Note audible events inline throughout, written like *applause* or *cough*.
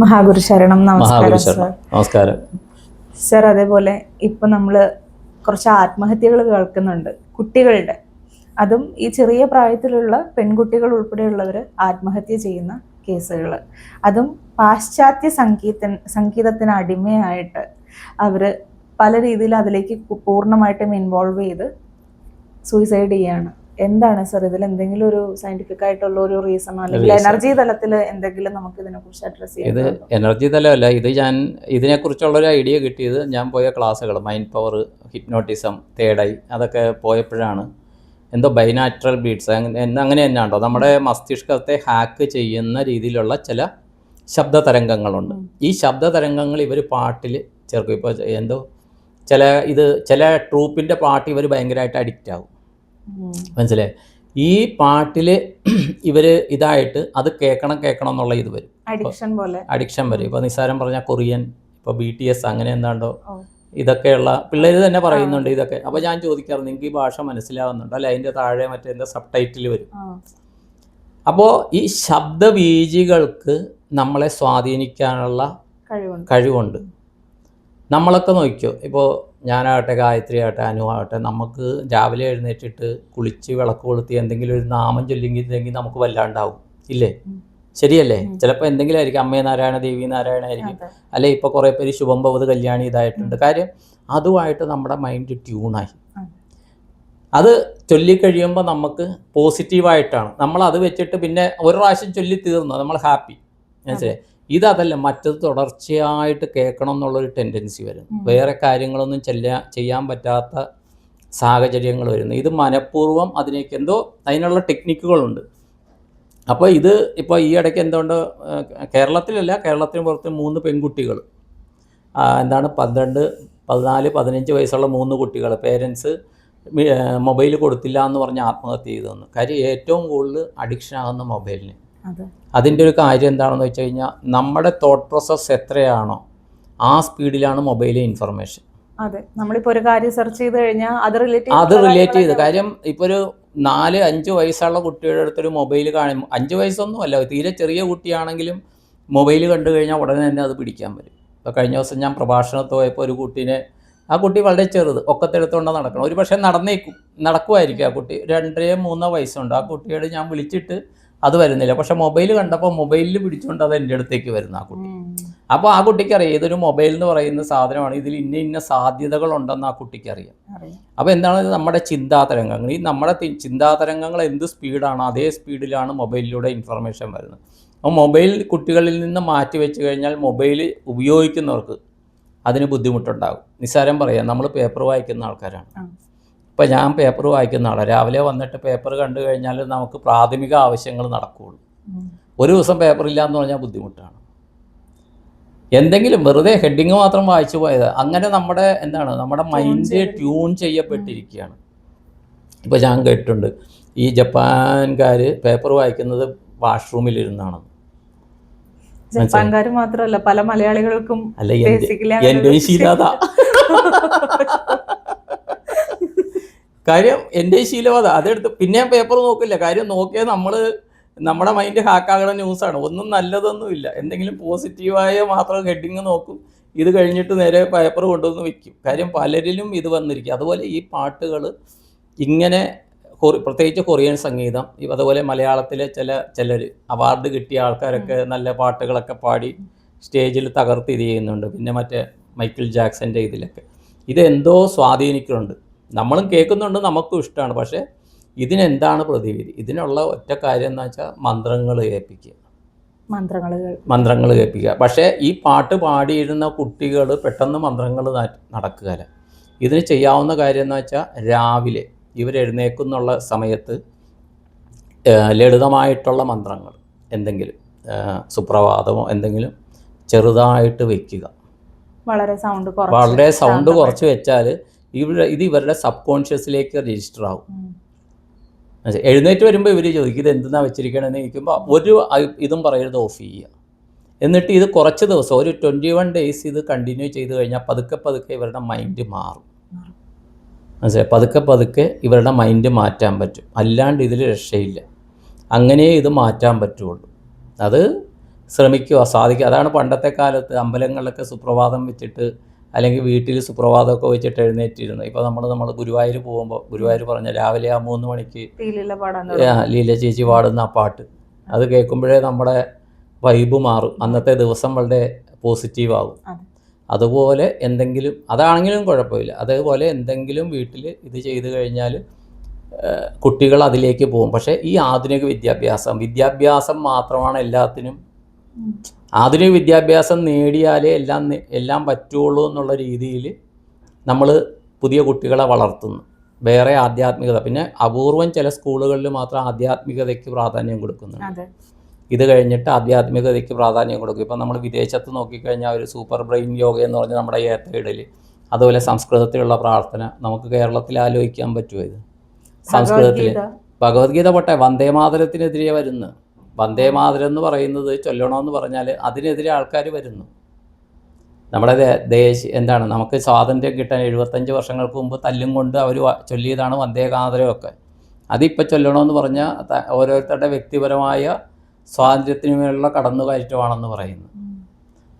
മഹാഗുരു ശരണം നമസ്കാരം ശരണം നമസ്കാരം. സർ അതേപോലെ ഇപ്പൊ നമ്മൾ കുറച്ച് ആത്മഹത്യകൾ കേൾക്കുന്നുണ്ട് കുട്ടികളുടെ. അതും ഈ ചെറിയ പ്രായത്തിലുള്ള പെൺകുട്ടികൾ ഉൾപ്പെടെയുള്ളവർ ആത്മഹത്യ ചെയ്യുന്ന കേസുകൾ അതും പാശ്ചാത്യ സംഗീത സംഗീതത്തിന് അടിമയായിട്ട് അവർ പല രീതിയിൽ അതിലേക്ക് പൂർണമായിട്ടും ഇൻവോൾവ് ചെയ്ത് സൂയിസൈഡ് ചെയ്യാണ്. എന്താണ് സർ ഇതിൽ എന്തെങ്കിലും ഒരു സയന്റിഫിക് ആയിട്ടുള്ള ഒരു റീസൺ അല്ലെങ്കിൽ എനർജി തലത്തിൽ എന്തെങ്കിലും നമുക്ക് ഇതിനെ കുറിച്ച് അഡ്രസ് ചെയ്യാം ഇത് എനർജി തലമല്ല ഇത് ഞാൻ ഇതിനെക്കുറിച്ചുള്ളൊരു ഐഡിയ കിട്ടിയത് ഞാൻ പോയ ക്ലാസ്സുകൾ മൈൻഡ് പവർ ഹിപ്നോട്ടിസം തേടൈ അതൊക്കെ പോയപ്പോഴാണ്. എന്തോ ബൈനാച്ചുറൽ ബീഡ്സ് അങ്ങനെ അങ്ങനെ തന്നെ ഉണ്ടോ നമ്മുടെ മസ്തിഷ്കത്തെ ഹാക്ക് ചെയ്യുന്ന രീതിയിലുള്ള ചില ശബ്ദ തരംഗങ്ങളുണ്ട്. ഈ ശബ്ദ തരംഗങ്ങൾ ഇവർ പാട്ടിൽ ചേർക്കും. ഇപ്പോൾ എന്തോ ചില ഇത് ചില ട്രൂപ്പിന്റെ പാട്ട് ഇവർ ഭയങ്കരമായിട്ട് അഡിക്റ്റ് ആവും. മനസ്സിലായി ഈ പാട്ടിൽ *clears throat* ഇവർ ഇതായിട്ട് അത് കേൾക്കണം കേൾക്കണം എന്നുള്ള ഇത് വരും. അഡിക്ഷൻ പോലെ. അഡിക്ഷൻ വരും. ഇപ്പൊ നിസാരം പറഞ്ഞ കൊറിയൻ ഇപ്പൊ ബി ടി എസ് അങ്ങനെ എന്താണ്ടോ. ഇതൊക്കെയുള്ള പിള്ളേർ തന്നെ പറയുന്നുണ്ട് ഇതൊക്കെ. അപ്പൊ ഞാൻ ചോദിക്കാറ് നിങ്ങൾക്ക് ഈ ഭാഷ മനസ്സിലാവുന്നുണ്ടോ? അല്ലെ അതിന്റെ താഴെ മറ്റേ സബ് ടൈറ്റിൽ വരും. അപ്പോ അപ്പോൾ ഈ ശബ്ദബീജികൾക്ക് നമ്മളെ സ്വാധീനിക്കാനുള്ള കഴിവുണ്ട്. നമ്മളൊക്കെ നോക്കിയോ ഇപ്പോൾ ഞാനാകട്ടെ ഗായത്രി ആകട്ടെ അനു ആകട്ടെ നമുക്ക് രാവിലെ എഴുന്നേറ്റിട്ട് കുളിച്ച് വിളക്ക് കൊളുത്തി എന്തെങ്കിലും ഒരു നാമം ചൊല്ലിങ്ങില്ലെങ്കിൽ നമുക്ക് വല്ലാണ്ടാവും. ഇല്ലേ? ശരിയല്ലേ? ചിലപ്പോൾ എന്തെങ്കിലും ആയിരിക്കും. അമ്മയെ നാരായണ ദേവി നാരായണ ആയിരിക്കും. അല്ലെ ഇപ്പോൾ കുറേ പേര് ശുഭം ഭവത് കല്യാണി ഇതായിട്ടുണ്ട്. കാര്യം അതുമായിട്ട് നമ്മുടെ മൈൻഡ് ട്യൂണായി. അത് ചൊല്ലിക്കഴിയുമ്പോൾ നമുക്ക് പോസിറ്റീവായിട്ടാണ്. നമ്മൾ അത് വെച്ചിട്ട് പിന്നെ ഒരു പ്രാവശ്യം ചൊല്ലി തീർന്നു നമ്മൾ ഹാപ്പി. മനസ്സിലായി? ഇതതല്ല മറ്റത് തുടർച്ചയായിട്ട് കേൾക്കണം എന്നുള്ളൊരു ടെൻഡൻസി വരും. വേറെ കാര്യങ്ങളൊന്നും ചെല്ലാ ചെയ്യാൻ പറ്റാത്ത സാഹചര്യങ്ങൾ വരുന്നു. ഇത് മനഃപൂർവം അതിനേക്ക് എന്തോ അതിനുള്ള ടെക്നിക്കുകളുണ്ട് അപ്പോൾ ഇത് ഇപ്പോൾ ഈ ഇടയ്ക്ക് എന്തുകൊണ്ട് കേരളത്തിലല്ല കേരളത്തിന് പുറത്ത് മൂന്ന് പെൺകുട്ടികൾ. എന്താണ് പന്ത്രണ്ട് പതിനാല് പതിനഞ്ച് വയസ്സുള്ള മൂന്ന് കുട്ടികൾ. പേരൻസ് മൊബൈൽ കൊടുത്തില്ല എന്ന് പറഞ്ഞ് ആത്മഹത്യ ചെയ്തു തന്നു. കാര്യം ഏറ്റവും കൂടുതൽ അഡിക്ഷൻ ആകുന്ന മൊബൈലിന്. അതിന്റെ ഒരു കാര്യം എന്താണെന്ന് വെച്ച് കഴിഞ്ഞാൽ നമ്മുടെ തോട്ട് പ്രോസസ്സ് എത്രയാണോ ആ സ്പീഡിലാണ് മൊബൈലിലെ ഇൻഫർമേഷൻ അതെ. നമ്മളിപ്പോ ഒരു കാര്യം സെർച്ച് ചെയ്ത് കഴിഞ്ഞാൽ അത് റിലേറ്റ് അത് റിലേറ്റ് ചെയ്ത്. കാര്യം ഇപ്പോൾ ഒരു നാല് അഞ്ച് വയസ്സുള്ള കുട്ടിയുടെ അടുത്തൊരു മൊബൈൽ കാണും. അഞ്ച് വയസ്സൊന്നും അല്ല തീരെ ചെറിയ കുട്ടിയാണെങ്കിലും മൊബൈൽ കണ്ടു കഴിഞ്ഞാൽ ഉടനെ തന്നെ അത് പിടിക്കാൻ വരും ഇപ്പോൾ കഴിഞ്ഞ ദിവസം ഞാൻ പ്രഭാഷണത്ത് പോയപ്പോൾ ഒരു കുട്ടീനെ ആ കുട്ടി വളരെ ചെറുത് ഒക്കത്തെടുത്തുകൊണ്ട് നടക്കണം ഒരു പക്ഷേ നടന്നേക്കും നടക്കുമായിരിക്കും ആ കുട്ടി. രണ്ടര മൂന്നോ വയസ്സുണ്ട്. ആ കുട്ടിയോട് ഞാൻ വിളിച്ചിട്ട് അത് വരുന്നില്ല. പക്ഷെ മൊബൈൽ കണ്ടപ്പോൾ മൊബൈലിൽ പിടിച്ചുകൊണ്ട് അത് എന്റെ അടുത്തേക്ക് വരുന്ന ആ കുട്ടി. അപ്പോൾ ആ കുട്ടിക്ക് അറിയാം ഇതൊരു മൊബൈൽ എന്ന് പറയുന്ന സാധനമാണ്. ഇതിൽ ഇന്ന ഇന്ന സാധ്യതകളുണ്ടെന്ന് ആ കുട്ടിക്ക് അറിയാം. അപ്പോൾ എന്താണ് നമ്മുടെ ചിന്താതരംഗങ്ങൾ? ഈ നമ്മുടെ ചിന്താതരംഗങ്ങൾ എന്ത് സ്പീഡാണ് അതേ സ്പീഡിലാണ് മൊബൈലിലൂടെ ഇൻഫർമേഷൻ വരുന്നത്. അപ്പോൾ മൊബൈൽ കുട്ടികളിൽ നിന്ന് മാറ്റി വെച്ച് കഴിഞ്ഞാൽ മൊബൈൽ ഉപയോഗിക്കുന്നവർക്ക് അതിന് ബുദ്ധിമുട്ടുണ്ടാകും. നിസ്സാരം പറയാം നമ്മൾ പേപ്പർ വായിക്കുന്ന ആൾക്കാരാണ്. ഇപ്പം ഞാൻ പേപ്പർ വായിക്കുന്ന ആളാണ് രാവിലെ വന്നിട്ട് പേപ്പർ കണ്ടു കഴിഞ്ഞാൽ നമുക്ക് പ്രാഥമിക ആവശ്യങ്ങൾ നടക്കുകയുള്ളൂ. ഒരു ദിവസം പേപ്പർ എന്ന് പറഞ്ഞാൽ ബുദ്ധിമുട്ടാണ്. എന്തെങ്കിലും വെറുതെ ഹെഡിങ് മാത്രം വായിച്ചു പോയത്. അങ്ങനെ നമ്മുടെ എന്താണ് നമ്മുടെ മൈൻഡ് ട്യൂൺ ചെയ്യപ്പെട്ടിരിക്കുകയാണ്. ഇപ്പോൾ ഞാൻ കേട്ടിട്ടുണ്ട് ഈ ജപ്പാൻകാർ പേപ്പർ വായിക്കുന്നത് വാഷ്റൂമിലിരുന്നാണ് ജപ്പാൻകാർ മാത്രമല്ല പല മലയാളികൾക്കും അല്ല എന്റെ ബേസിക്കലി എന്റെ ശീലത കാര്യം എന്റെ ശീലം അതാ. അതെടുത്ത് പിന്നെ ഞാൻ പേപ്പർ നോക്കില്ല. കാര്യം നോക്കിയാൽ നമ്മൾ നമ്മുടെ മൈൻഡ് ഹാക്കാകുന്ന ന്യൂസാണ് ഒന്നും നല്ലതൊന്നും ഇല്ല. എന്തെങ്കിലും പോസിറ്റീവായ മാത്രം ഹെഡിങ് നോക്കും. ഇത് കഴിഞ്ഞിട്ട് നേരെ പേപ്പർ കൊണ്ടുവന്ന് വെക്കും. കാര്യം പലരിലും ഇത് വന്നിരിക്കും. അതുപോലെ ഈ പാട്ടുകൾ ഇങ്ങനെ കൊറി പ്രത്യേകിച്ച് കൊറിയൻ സംഗീതം അതുപോലെ മലയാളത്തിലെ ചില ചിലർ അവാർഡ് കിട്ടിയ ആൾക്കാരൊക്കെ നല്ല പാട്ടുകളൊക്കെ പാടി സ്റ്റേജിൽ തകർത്ത് ഇത് ചെയ്യുന്നുണ്ട്. പിന്നെ മറ്റേ മൈക്കിൾ ജാക്സന്റെ ഇതിലൊക്കെ. ഇതെന്തോ സ്വാധീനിക്കുന്നുണ്ട്. നമ്മളും കേൾക്കുന്നുണ്ട് നമുക്കും ഇഷ്ടമാണ്. പക്ഷേ ഇതിനെന്താണ് പ്രതിവിധി? ഇതിനുള്ള ഒറ്റ കാര്യം എന്ന് വെച്ചാൽ മന്ത്രങ്ങൾ കേൾപ്പിക്കുക മന്ത്രങ്ങൾ. മന്ത്രങ്ങൾ കേൾപ്പിക്കുക പക്ഷേ ഈ പാട്ട് പാടിയിരുന്ന കുട്ടികൾ പെട്ടെന്ന് മന്ത്രങ്ങൾ നടക്കുകയില്ല. ഇതിന് ചെയ്യാവുന്ന കാര്യം എന്ന് വെച്ചാൽ രാവിലെ ഇവർ എഴുന്നേക്കുന്നുള്ള സമയത്ത് ലളിതമായിട്ടുള്ള മന്ത്രങ്ങൾ എന്തെങ്കിലും സുപ്രഭാതമോ എന്തെങ്കിലും ചെറുതായിട്ട് വെക്കുക. വളരെ സൗണ്ട് വളരെ സൗണ്ട് കുറച്ച് വെച്ചാൽ ഇവരുടെ ഇത് ഇവരുടെ സബ് കോൺഷ്യസിലേക്ക് രജിസ്റ്റർ ആകും? എഴുന്നേറ്റ് വരുമ്പോൾ ഇവർ ചോദിക്കും ഇത് എന്തെന്നാ വെച്ചിരിക്കണമെന്ന് ചോദിക്കുമ്പോൾ ഒരു ഇതും പറയരുത് ഓഫ് ചെയ്യുക. എന്നിട്ട് ഇത് കുറച്ച് ദിവസം ഒരു ട്വന്റി വൺ ഡേയ്സ് ഇത് കണ്ടിന്യൂ ചെയ്ത് കഴിഞ്ഞാൽ പതുക്കെ പതുക്കെ ഇവരുടെ മൈൻഡ് മാറും. മാറും. മനസ്സിലായി പതുക്കെ പതുക്കെ ഇവരുടെ മൈൻഡ് മാറ്റാൻ പറ്റും. അല്ലാണ്ട് ഇതിൽ രക്ഷയില്ല. അങ്ങനെ ഇത് മാറ്റാൻ പറ്റുള്ളൂ. അത് ശ്രമിക്കുക സാധിക്കുക. അതാണ് പണ്ടത്തെ കാലത്ത് അമ്പലങ്ങളിലൊക്കെ സുപ്രഭാതം വെച്ചിട്ട് അല്ലെങ്കിൽ വീട്ടിൽ സുപ്രഭാതമൊക്കെ വെച്ചിട്ട് എഴുന്നേറ്റിരുന്നു. ഇപ്പോൾ നമ്മൾ നമ്മൾ ഗുരുവായൂർ പോകുമ്പോൾ ഗുരുവായൂർ പറഞ്ഞ രാവിലെ ആ മൂന്ന് മണിക്ക് ലീല ചേച്ചി പാടുന്ന ആ പാട്ട്. അത് കേൾക്കുമ്പോഴേ നമ്മുടെ വൈബ് മാറും. അന്നത്തെ ദിവസം വളരെ പോസിറ്റീവ് ആകും അതുപോലെ എന്തെങ്കിലും അതാണെങ്കിലും കുഴപ്പമില്ല. അതേപോലെ എന്തെങ്കിലും വീട്ടിൽ ഇത് ചെയ്തു കഴിഞ്ഞാൽ കുട്ടികൾ അതിലേക്ക് പോകും. പക്ഷേ ഈ ആധുനിക വിദ്യാഭ്യാസം വിദ്യാഭ്യാസം മാത്രമാണ് എല്ലാത്തിനും. ആധുനിക വിദ്യാഭ്യാസം നേടിയാലേ എല്ലാം എല്ലാം പറ്റുള്ളൂ എന്നുള്ള രീതിയിൽ നമ്മൾ പുതിയ കുട്ടികളെ വളർത്തുന്നു. വേറെ ആധ്യാത്മികത. പിന്നെ അപൂർവം ചില സ്കൂളുകളിൽ മാത്രം ആധ്യാത്മികതയ്ക്ക് പ്രാധാന്യം കൊടുക്കുന്നുണ്ട്. ഇത് കഴിഞ്ഞിട്ട് ആധ്യാത്മികതയ്ക്ക് പ്രാധാന്യം കൊടുക്കും. ഇപ്പം നമ്മൾ വിദേശത്ത് നോക്കിക്കഴിഞ്ഞാൽ ഒരു സൂപ്പർ ബ്രെയിൻ യോഗ എന്ന് പറഞ്ഞാൽ നമ്മുടെ ഏത്തയിടൽ അതുപോലെ സംസ്കൃതത്തിലുള്ള പ്രാർത്ഥന നമുക്ക് കേരളത്തിൽ ആലോചിക്കാൻ പറ്റുമോ ഇത്? സംസ്കൃതത്തിൽ ഭഗവത്ഗീത ഭഗവത്ഗീത പോട്ടെ വന്ദേമാതരത്തിനെതിരെ വരുന്നു വന്ദേമാതരം എന്ന് പറയുന്നത് ചൊല്ലണമെന്ന് പറഞ്ഞാൽ അതിനെതിരെ ആൾക്കാർ വരുന്നു. നമ്മുടെ ദേശ എന്താണ് നമുക്ക് സ്വാതന്ത്ര്യം കിട്ടാൻ എഴുപത്തഞ്ച് വർഷങ്ങൾക്ക് മുമ്പ് തല്ലും കൊണ്ട് അവർ ചൊല്ലിയതാണ് വന്ദേ വന്ദേമാതരമൊക്കെ അതിപ്പോൾ ചൊല്ലണമെന്ന് പറഞ്ഞാൽ ഓരോരുത്തരുടെ വ്യക്തിപരമായ സ്വാതന്ത്ര്യത്തിന് മേലുള്ള കടന്നുകയറ്റമാണെന്ന് പറയുന്നു.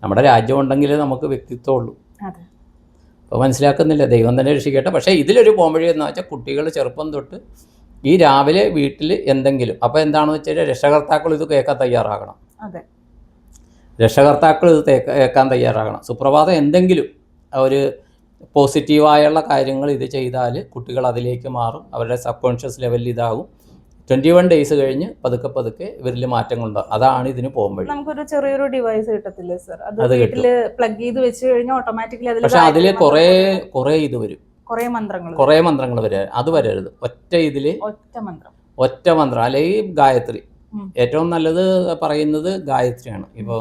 നമ്മുടെ രാജ്യം ഉണ്ടെങ്കിലേ നമുക്ക് വ്യക്തിത്വമുള്ളൂ. അപ്പോൾ മനസ്സിലാക്കുന്നില്ല ദൈവം തന്നെ രക്ഷിക്കട്ടെ. പക്ഷേ ഇതിലൊരു പോംവഴി എന്ന് വെച്ചാൽ കുട്ടികൾ ചെറുപ്പം തൊട്ട് ഈ രാവിലെ വീട്ടിൽ എന്തെങ്കിലും അപ്പോൾ എന്താണെന്ന് വെച്ച് കഴിഞ്ഞാൽ രക്ഷകർത്താക്കൾ ഇത് കേൾക്കാൻ തയ്യാറാകണം. അതെ. രക്ഷകർത്താക്കൾ ഇത് കേൾക്കാൻ തയ്യാറാകണം. സുപ്രഭാതം എന്തെങ്കിലും ഒരു പോസിറ്റീവായുള്ള കാര്യങ്ങൾ ഇത് ചെയ്താൽ കുട്ടികൾ അതിലേക്ക് മാറും അവരുടെ സബ് കോൺഷ്യസ് ലെവലിൽ ഇതാകും. ട്വന്റി വൺ ഡേയ്സ് കഴിഞ്ഞ് പതുക്കെ പതുക്കെ ഇവരിൽ മാറ്റങ്ങളുണ്ടാകും അതാണ് ഇതിന് പോകുമ്പോൾ നമുക്കൊരു ചെറിയൊരു ഡിവൈസ് കിട്ടത്തില്ലേ സർ അത് അത് പ്ലഗ് ചെയ്ത് വെച്ച് കഴിഞ്ഞാൽ ഓട്ടോമാറ്റിക്കലി പക്ഷേ അതിൽ കുറേ കുറേ ഇത് വരും. കുറേ മന്ത്രങ്ങൾ കുറേ മന്ത്രങ്ങൾ വരെ അത് വരരുത് ഒറ്റ ഇതിൽ ഒറ്റ മന്ത്രം. ഒറ്റ മന്ത്രം അല്ലെങ്കിൽ ഗായത്രി. ഏറ്റവും നല്ലത് പറയുന്നത് ഗായത്രിയാണ്. ഇപ്പോൾ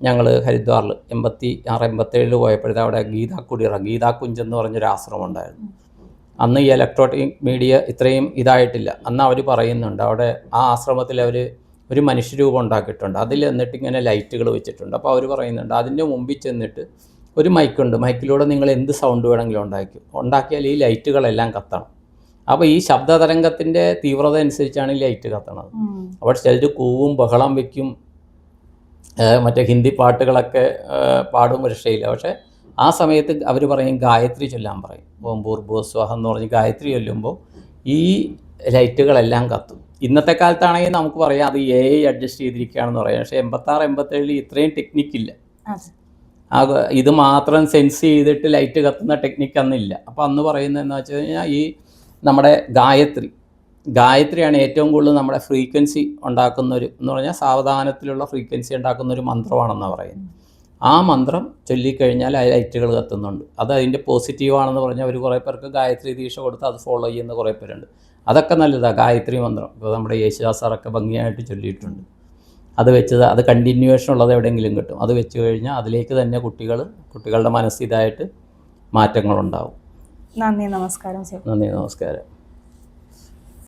ഞങ്ങൾ ഹരിദ്വാറിൽ എൺപത്തി ആറ് എൺപത്തേഴിൽ പോയപ്പോഴത്തെ അവിടെ ഗീതാ കുടിയറ ഗീതാ കുഞ്ച് എന്ന് പറഞ്ഞൊരു ആശ്രമം ഉണ്ടായിരുന്നു. അന്ന് ഈ ഇലക്ട്രോണിക് മീഡിയ ഇത്രയും ഇതായിട്ടില്ല. അന്ന് അവർ പറയുന്നുണ്ട് അവിടെ ആ ആശ്രമത്തിൽ അവർ ഒരു മനുഷ്യരൂപം ഉണ്ടാക്കിയിട്ടുണ്ട്. അതിൽ എന്നിട്ട് ഇങ്ങനെ ലൈറ്റുകൾ വെച്ചിട്ടുണ്ട്. അപ്പോൾ അവർ പറയുന്നുണ്ട് അതിന്റെ മുമ്പിൽ ചെന്നിട്ട് ഒരു മൈക്കുണ്ട് മൈക്കിലൂടെ നിങ്ങൾ എന്ത് സൗണ്ട് വേണമെങ്കിലും ഉണ്ടാക്കും. ഉണ്ടാക്കിയാൽ ഈ ലൈറ്റുകളെല്ലാം കത്തണം. അപ്പോൾ ഈ ശബ്ദ തരംഗത്തിന്റെ തീവ്രത അനുസരിച്ചാണ് ഈ ലൈറ്റ് കത്തണത്. അവിടെ അപ്പോൾ ചിലർ കൂവും ബഹളം വയ്ക്കും മറ്റേ ഹിന്ദി പാട്ടുകളൊക്കെ പാടും രക്ഷയില്ല പക്ഷേ ആ സമയത്ത് അവർ പറയും ഗായത്രി ചൊല്ലാൻ പറയും. ഓം ബൂർബോ സ്വാഹ എന്ന് പറഞ്ഞ് ഗായത്രി ചൊല്ലുമ്പോൾ ഈ ലൈറ്റുകളെല്ലാം കത്തും. ഇന്നത്തെ കാലത്താണെങ്കിൽ നമുക്ക് പറയാം അത് എ അഡ്ജസ്റ്റ് ചെയ്തിരിക്കുകയാണെന്ന് പറയാം. പക്ഷേ എൺപത്താറ് എൺപത്തേഴിൽ ഇത്രയും ടെക്നിക്കില്ല ആ ഇത് മാത്രം സെൻസ് ചെയ്തിട്ട് ലൈറ്റ് കത്തുന്ന ടെക്നിക്ക് അന്നില്ല. അപ്പോൾ അന്ന് പറയുന്നത് എന്ന് വെച്ച് കഴിഞ്ഞാൽ ഈ നമ്മുടെ ഗായത്രി ഗായത്രിയാണ് ഏറ്റവും കൂടുതൽ നമ്മുടെ ഫ്രീക്വൻസി ഉണ്ടാക്കുന്ന ഒരു എന്ന് പറഞ്ഞാൽ സാവധാനത്തിലുള്ള ഫ്രീക്വൻസി ഉണ്ടാക്കുന്ന ഒരു മന്ത്രമാണെന്ന് പറയുന്നത്. ആ മന്ത്രം ചൊല്ലിക്കഴിഞ്ഞാൽ ആ ലൈറ്റുകൾ കത്തുന്നുണ്ട്. അത് അതിന്റെ പോസിറ്റീവാണെന്ന് പറഞ്ഞാൽ ഒരു കുറേ പേർക്ക് ഗായത്രി ദീക്ഷ കൊടുത്ത് അത് ഫോളോ ചെയ്യുന്ന കുറേ പേരുണ്ട്. അതൊക്കെ നല്ലതാണ് ഗായത്രി മന്ത്രം. ഇപ്പോൾ നമ്മുടെ യേശുദാസ് സാറൊക്കെ ഭംഗിയായിട്ട് ചൊല്ലിയിട്ടുണ്ട്. അത് വെച്ചത് അത് കണ്ടിന്യൂവേഷൻ ഉള്ളത് എവിടെയെങ്കിലും കിട്ടും. അത് വെച്ച് കഴിഞ്ഞാൽ അതിലേക്ക് തന്നെ കുട്ടികൾ കുട്ടികളുടെ മനസ്സിതായിട്ട് മാറ്റങ്ങളുണ്ടാവും. നന്ദി നമസ്കാരം നന്ദി നമസ്കാരം.